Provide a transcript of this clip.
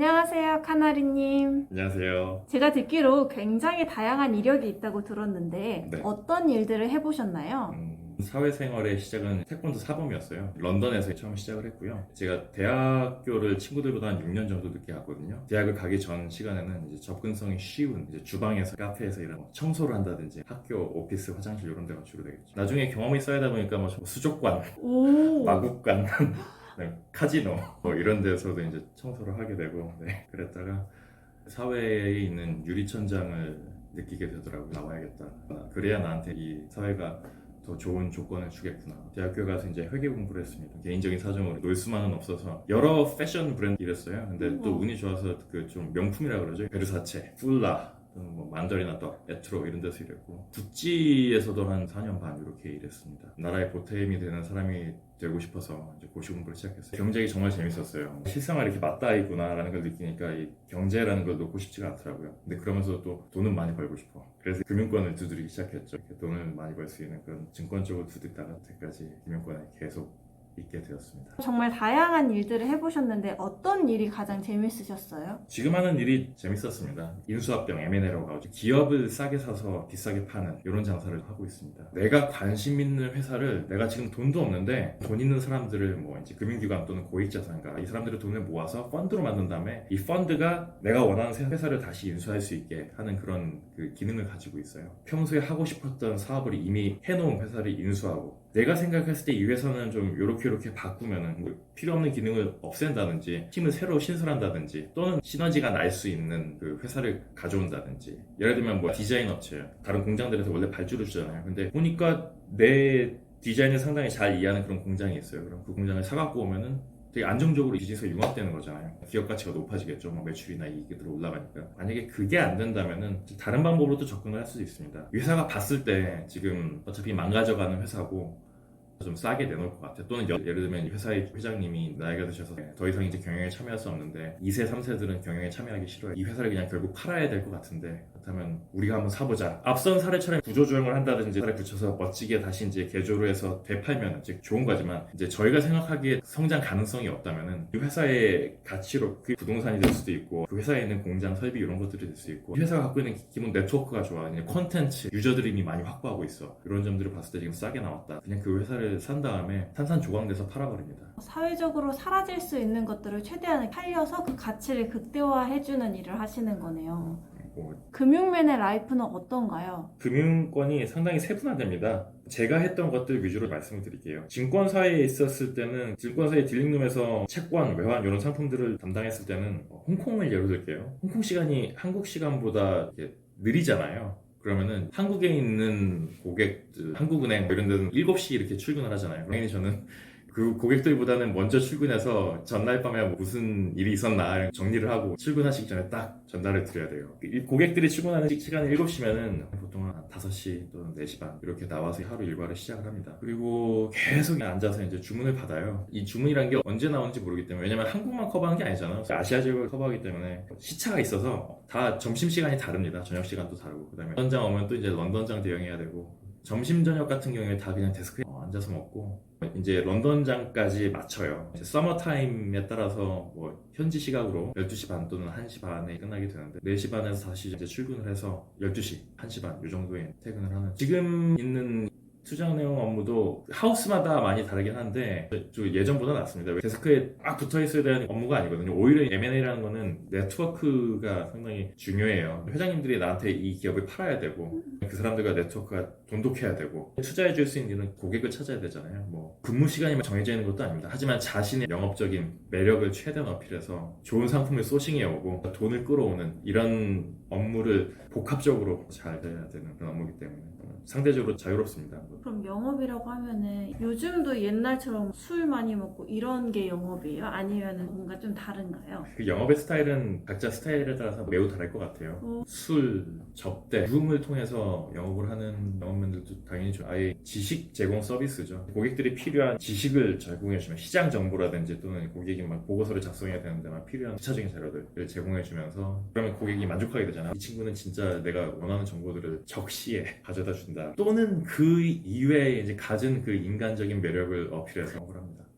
안녕하세요, 카나리님. 안녕하세요. 제가 듣기로 굉장히 다양한 이력이 있다고 들었는데 네. 어떤 일들을 해보셨나요? 음, 사회생활의 시작은 태권도 사범이었어요. 런던에서 처음 시작을 했고요. 제가 대학교를 친구들보다 한 6년 정도 늦게 갔거든요. 대학을 가기 전 시간에는 이제 접근성이 쉬운 이제 주방에서 카페에서 이런 뭐 청소를 한다든지 학교 오피스 화장실 이런 데가 주로 되겠죠. 나중에 경험이 쌓이다 보니까 뭐 수족관, 오. 마국간, 네, 카지노 뭐 이런 데서도 이제 청소를 하게 되고 네, 그랬다가 사회에 있는 유리천장을 느끼게 되더라고요. 나와야겠다. 아, 그래야 나한테 이 사회가 더 좋은 조건을 주겠구나. 대학교 가서 이제 회계 공부를 했습니다. 개인적인 사정으로 놀 수만은 없어서 여러 패션 브랜드 일했어요. 근데 또. 운이 좋아서 그 좀 명품이라 그러죠. 베르사체, 풀라, 뭐 만다리나 떡, 에트로 이런 데서 일했고 구찌에서도 한 4년 반 이렇게 일했습니다. 나라의 보탬이 되는 사람이 되고 싶어서 이제 고시 공부를 시작했어요. 경제가 정말 재밌었어요. 실생활 이렇게 맞닿아 있구나라는 걸 느끼니까 이 경제라는 걸 놓고 싶지가 않더라고요. 근데 그러면서 또 돈은 많이 벌고 싶어. 그래서 금융권을 두드리기 시작했죠. 돈을 많이 벌 수 있는 그런 증권 쪽을 두드리다가 때까지 금융권에 계속 있게 되었습니다. 정말 다양한 일들을 해보셨는데 어떤 일이 가장 재밌으셨어요? 지금 하는 일이 재밌었습니다. 인수합병 M&A라고 하죠. 기업을 싸게 사서 비싸게 파는 이런 장사를 하고 있습니다. 내가 관심 있는 회사를 내가 지금 돈도 없는데 돈 있는 사람들을 뭐 이제 금융기관 또는 고액자산가 이 사람들의 돈을 모아서 펀드로 만든 다음에 이 펀드가 내가 원하는 회사를 다시 인수할 수 있게 하는 그런 그 기능을 가지고 있어요. 평소에 하고 싶었던 사업을 이미 해놓은 회사를 인수하고 내가 생각했을 때 이 회사는 좀 이렇게 이렇게 바꾸면은 뭐 필요 없는 기능을 없앤다든지 팀을 새로 신설한다든지 또는 시너지가 날 수 있는 그 회사를 가져온다든지 예를 들면 뭐 디자인 업체 다른 공장들에서 원래 발주를 주잖아요 근데 보니까 내 디자인을 상당히 잘 이해하는 그런 공장이 있어요 그럼 그 공장을 사갖고 오면은 되게 안정적으로 비즈니스가 융합되는 거잖아요. 기업 가치가 높아지겠죠. 뭐 매출이나 이익이 들어 올라가니까. 만약에 그게 안 된다면은 다른 방법으로도 접근을 할 수도 있습니다. 회사가 봤을 때 지금 어차피 망가져가는 회사고 좀 싸게 내놓을 것 같아요. 또는 여- 예를 들면 회사의 회장님이 나이가 드셔서 더 이상 이제 경영에 참여할 수 없는데 2세, 3세들은 경영에 참여하기 싫어요. 이 회사를 그냥 결국 팔아야 될 것 같은데 그렇다면 우리가 한번 사보자. 앞선 사례처럼 구조조정을 한다든지 사례 붙여서 멋지게 다시 이제 개조를 해서 되팔면 이제 좋은 거지만 이제 저희가 생각하기에 성장 가능성이 없다면은 이 회사의 가치로 그 부동산이 될 수도 있고 그 회사에 있는 공장 설비 이런 것들이 될 수 있고 이 회사가 갖고 있는 기본 네트워크가 좋아. 콘텐츠 유저들이 이미 많이 확보하고 있어. 이런 점들을 봤을 때 지금 싸게 나왔다. 그냥 그 회사를 산 다음에 산산조각내서 팔아버립니다. 사회적으로 사라질 수 있는 것들을 최대한 살려서 그 가치를 극대화해주는 일을 하시는 거네요. 뭐 금융맨의 라이프는 어떤가요? 금융권이 상당히 세분화됩니다. 제가 했던 것들 위주로 말씀을 드릴게요. 증권사에 있었을 때는 증권사의 딜링룸에서 채권, 외환 이런 상품들을 담당했을 때는 어, 홍콩을 예로 들게요. 홍콩 시간이 한국 시간보다 느리잖아요. 그러면은 한국에 있는 고객들, 한국은행 뭐 이런 데는 7시 이렇게 출근을 하잖아요. 당연히 저는 그 고객들보다는 먼저 출근해서 전날 밤에 뭐 무슨 일이 있었나 정리를 하고 출근하시기 전에 딱 전달을 드려야 돼요. 이 고객들이 출근하는 시- 시간이 7시면은 보통 한 5시 또는 4시 반 이렇게 나와서 하루 일과를 시작을 합니다. 그리고 계속 앉아서 이제 주문을 받아요. 이 주문이란 게 언제 나오는지 모르기 때문에 왜냐면 한국만 커버하는 게 아니잖아요. 아시아 지역을 커버하기 때문에 시차가 있어서 다 점심시간이 다릅니다. 저녁시간도 다르고 그다음에 런던장 오면 또 이제 런던장 대응해야 되고 점심 저녁 같은 경우에 다 그냥 데스크에 어, 앉아서 먹고 이제 런던장까지. 이제 서머 타임에 따라서 뭐 현지 시각으로 12시 반 또는 1시 반에 끝나게 되는데 4시 반에서 다시 이제 출근을 해서 12시, 1시 반 이 정도에 퇴근을 하는 지금 있는 투자 내용 업무도 하우스마다 많이 다르긴 한데 좀 예전보다 낫습니다. 왜 데스크에 딱 붙어 있어야 되는 업무가 아니거든요. 오히려 M&A라는 거는 네트워크가 상당히 중요해요. 회장님들이 나한테 이 기업을 팔아야 되고 그 사람들과 네트워크가 돈독해야 되고 투자해 줄 수 있는 고객을 찾아야 되잖아요. 뭐 근무 시간이 정해져 있는 것도 아닙니다. 하지만 자신의 영업적인 매력을 최대한 어필해서 좋은 상품을 소싱해 오고 돈을 끌어오는 이런 업무를 복합적으로 잘 해야 되는 그런 업무이기 때문에 상대적으로 자유롭습니다. 그럼 영업이라고 하면은 요즘도 옛날처럼 술 많이 먹고 이런 게 영업이에요? 아니면 뭔가 좀 다른가요? 그 영업의 스타일은 각자 스타일에 따라서 매우 다를 것 같아요. 어. 술, 접대, 룸을 통해서 영업을 하는 영업맨들도 당연히 좀 아예 지식 제공 서비스죠. 고객들이 필요한 지식을 제공해주면 시장 정보라든지 또는 고객이 막 보고서를 작성해야 되는데 막 필요한 부차적인 자료들을 제공해주면서 그러면 고객이 만족하게 되잖아. 이 친구는 진짜 내가 원하는 정보들을 적시에 가져다 준다. 또는 그 이외에 이제 가진 그 인간적인 매력을 어필해서 합니다.